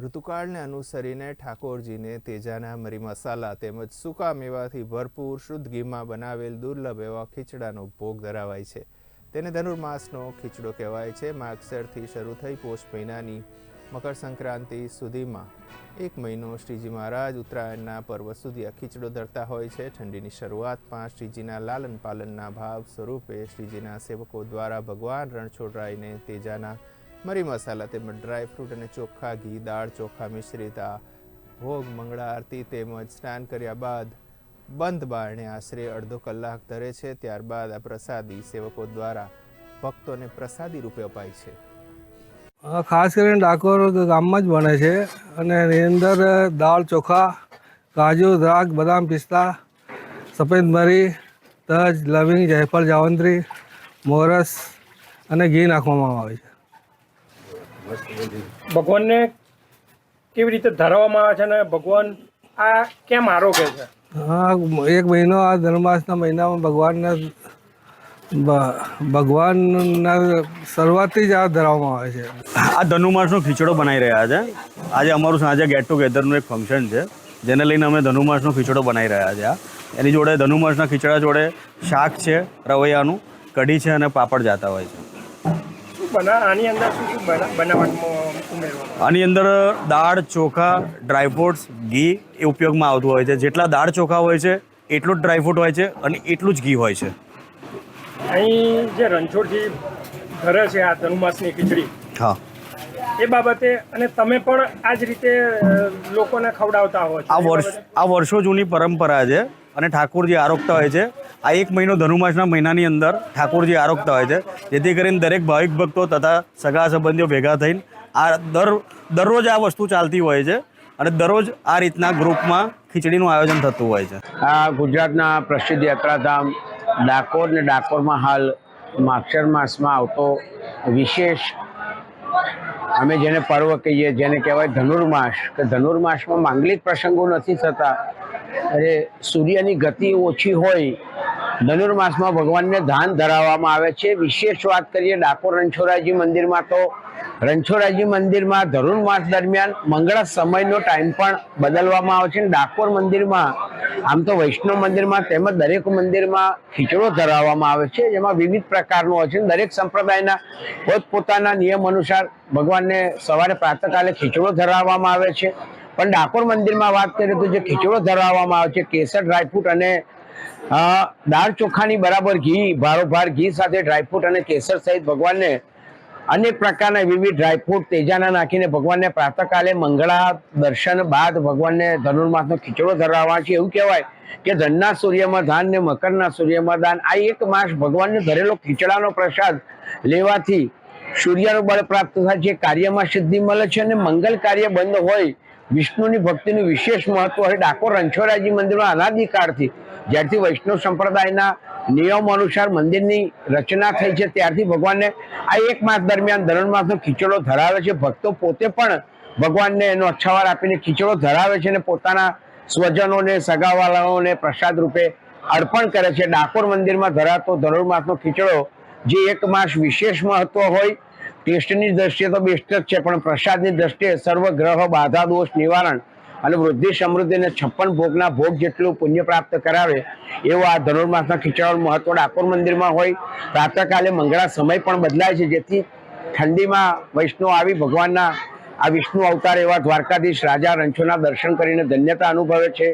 ઋતુકાળને અનુસરીને ઠાકોરજીને તેજાના મરી મસાલા તેમજ સૂકા મેવાથી ભરપૂર શુદ્ધ ઘીમાં બનાવેલ દુર્લભ એવા ખીચડાનો ભોગ ધરાવાય છે. તેને ધનુર્માસનો ખીચડો કહેવાય છે. માગસરથી શરૂ થઈ પોષ મહિનાની મકર સંક્રાંતિ સુધીમાં એક મહિનો શ્રીજી મહારાજ ઉત્તરાયણના પર્વ સુધી આ ખીચડો ધરતા હોય છે. ઠંડીની શરૂઆતમાં શ્રીજીના લાલન પાલનના ભાવ સ્વરૂપે શ્રીજીના સેવકો દ્વારા ભગવાન રણછોડરાયને તેજાના મરી મસાલા તેમજ ડ્રાયફ્રૂટ અને ચોખ્ખા ઘી, દાળ ચોખા મિશ્રિત ભોગ, મંગળા આરતી તેમજ સ્નાન કર્યા બાદ બંધ બારણે આશરે અડધો કલાક ધરે છે. ત્યારબાદ આ પ્રસાદી સેવકો દ્વારા ભક્તોને પ્રસાદી રૂપે અપાય છે. ખાસ કરીને ડાકોર ગામમાં જ બને છે અને એની અંદર દાળ, ચોખા, કાજુ, દ્રાક્ષ, બદામ, પિસ્તા, સફેદ મરી, તજ, લવિંગ, જાયફળ, જાવંત્રી, મોરસ અને ઘી નાખવામાં આવે છે. ભગવાનને કેવી રીતે ધરાવવામાં આવે છે અને ભગવાન આ કેમ આરોગ્ય છે? હા એક મહિનો આ ધર્માસના મહિનામાં ભગવાનના ભગવાનના શરૂઆતથી જ આ ધરાવવામાં આવે છે. આ ધનુમાસનો ખીચડો બનાવી રહ્યા છે. આજે અમારું સાંજે ગેટ ટુગેધરનું એક ફંક્શન છે. જેને લઈને અમે ધનુમાસનો ખીચડો બનાવી રહ્યા છે આ. એની જોડે ધનુમાસના ખીચડા જોડે શાક છે રવૈયાનું કઢી છે અને પાપડ જાતા હોય છે. શું બના આની અંદર શું શું આની અંદર દાળ ચોખા ડ્રાયફ્રૂટ્સ ઘી એ ઉપયોગમાં આવતું હોય છે. જેટલા દાળ ચોખા હોય છે એટલું જ ડ્રાયફ્રૂટ હોય છે અને એટલું જ ઘી હોય છે. અહીં જે રણછોડજી ઘરે છે આ ધનુમાસની ખીચડી હા. એ બાબતે અને તમે પણ આ જ રીતે લોકોને ખવડાવતા હો આ વર્ષ આ વર્ષો જૂની પરંપરા છે અને ઠાકોરજી આરોગતા હોય છે. આ એક મહિનો ધનુમાસના મહિનાની અંદર ઠાકોરજી આરોગતા હોય છે. જેથી કરીને દરેક ભાવિક ભક્તો તથા સગા સંબંધીઓ ભેગા થઈને આ દર, દરરોજ આ વસ્તુ ચાલતી હોય છે અને દરરોજ આ રીતના ગ્રુપમાં ખીચડીનું આયોજન થતું હોય છે. આ ગુજરાતના પ્રસિદ્ધ યાત્રાધામ ડાકોર ને ડાકોરમાં હાલ માક્ષર માસમાં આવતો વિશેષ અમે જેને પર્વ કહીએ, જેને કહેવાય ધનુર્માસ. કે ધનુર્માસમાં માંગલિક પ્રસંગો નથી થતા. અરે સૂર્યની ગતિ ઓછી હોય ધનુર્માસમાં ભગવાનને ધાન ધરાવવામાં આવે છે. વિશેષ વાત કરીએ ડાકોર રણછોડરાયજી મંદિરમાં તો રણછોડરાયજી મંદિરમાં ધનુર્માસ દરમિયાન મંગળા સમયનો ટાઈમ પણ બદલવામાં આવે છે. ડાકોર મંદિરમાં, આમ તો વૈષ્ણવ મંદિરમાં તેમજ દરેક મંદિરમાં ખીચડો ધરાવવામાં આવે છે. જેમાં વિવિધ પ્રકારનો હોય છે. દરેક સંપ્રદાયના પોતપોતાના નિયમ અનુસાર ભગવાનને સવારે પ્રાતકાલે ખીચડો ધરાવવામાં આવે છે. પણ ડાકોર મંદિરમાં વાત કરીએ તો જે ખીચડો ધરાવવામાં આવે છે, કેસર, ડ્રાયફ્રૂટ અને દાળ ચોખાની બરાબર ઘી ભારોભાર ઘી સાથે ડ્રાયફ્રૂટ અને કેસર સહિત ભગવાનને અનેક પ્રકારના વિવિધ ડ્રાયફ્રૂટ તેજાના નાખીને ભગવાનને પ્રાતકાલે મંગળા દર્શન બાદ ભગવાનને ધનુર્માસનો ખીચડો ધરાવવા છે. એવું કહેવાય કે ધનના સૂર્યમાં ધાન ને મકરના સૂર્યમાં દાન. આ એક માસ ભગવાનને ધરેલો ખીચડાનો પ્રસાદ લેવાથી સૂર્યનું બળ પ્રાપ્ત થાય છે. કાર્યમાં સિદ્ધિ મળે છે અને મંગલ કાર્ય બંધ હોય. વિષ્ણુની ભક્તિનું વિશેષ મહત્વ હોય. ડાકોર રણછોડરાયજી મંદિરમાં અનાદિકાળથી જ્યારથી વૈષ્ણવ સંપ્રદાયના નિયમ અનુસાર મંદિરની રચના થઈ છે, ત્યારથી ભગવાનને આ એક માસ દરમિયાન ધનુર્માસનો ખીચડો ધરાવે છે. ભક્તો પોતે પણ ભગવાનને એનો અચ્છાવાર આપીને ખીચડો ધરાવે છે અને પોતાના સ્વજનોને, સગાવાલાઓને પ્રસાદ રૂપે અર્પણ કરે છે. ડાકોર મંદિરમાં ધરાતો ધનુર્માસનો ખીચડો જે એક માસ વિશેષ મહત્વ હોય, ટેસ્ટની દ્રષ્ટિએ તો બેસ્ટ જ છે, પણ પ્રસાદની દ્રષ્ટિએ સર્વ ગ્રહ બાધા, દોષ, નિવારણ અને વૃદ્ધિ સમૃદ્ધિ અને છપ્પન ભોગના ભોગ જેટલું પુણ્ય પ્રાપ્ત કરાવે એવો આ ધનુર્માસના ખીચડાનું મહત્વ ડાકોર મંદિરમાં હોય. પ્રાતઃકાલે મંગળા સમય પણ બદલાય છે, જેથી ઠંડીમાં વૈષ્ણવ આવી ભગવાનના આ વિષ્ણુ અવતાર એવા દ્વારકાધીશ રાજા રંછોના દર્શન કરીને ધન્યતા અનુભવે છે.